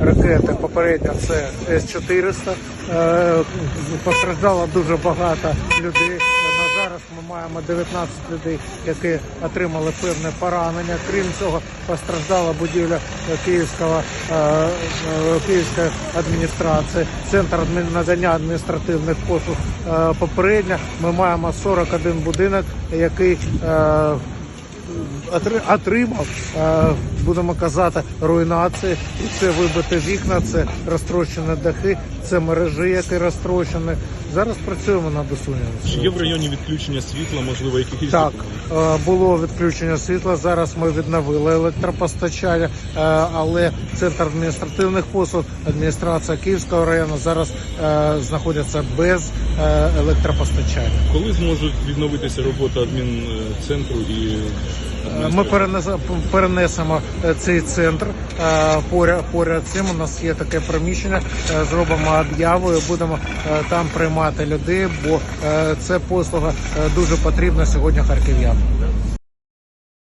ракети. Попередньо це С-400. Е, Постраждало дуже багато людей. На зараз ми маємо 19 людей, які отримали певне поранення. Крім цього, постраждала будівля Київського е, е, Київської адміністрації, центр надання адміністративних послуг. Попередньо ми маємо 41 будинок, який отримав, будемо казати, руйнації. І це вибите вікна, це розтрощені дахи, це мережі, які розтрощені. Зараз працюємо над Чи усуненням. є в районі відключення світла, можливо, якихось Так, е, було відключення світла. Зараз ми відновили електропостачання, е, але центр адміністративних послуг, адміністрація Київського району зараз е, знаходяться без електропостачання. коли зможуть відновитися робота адмінцентру і Ми перенес- перенесемо е, цей центр е, поряд, поряд цим. У нас є таке приміщення. е, Зробимо об'яву будемо е, там приймати людей, бо е, це послуга е, дуже потрібна сьогодні харків'янам.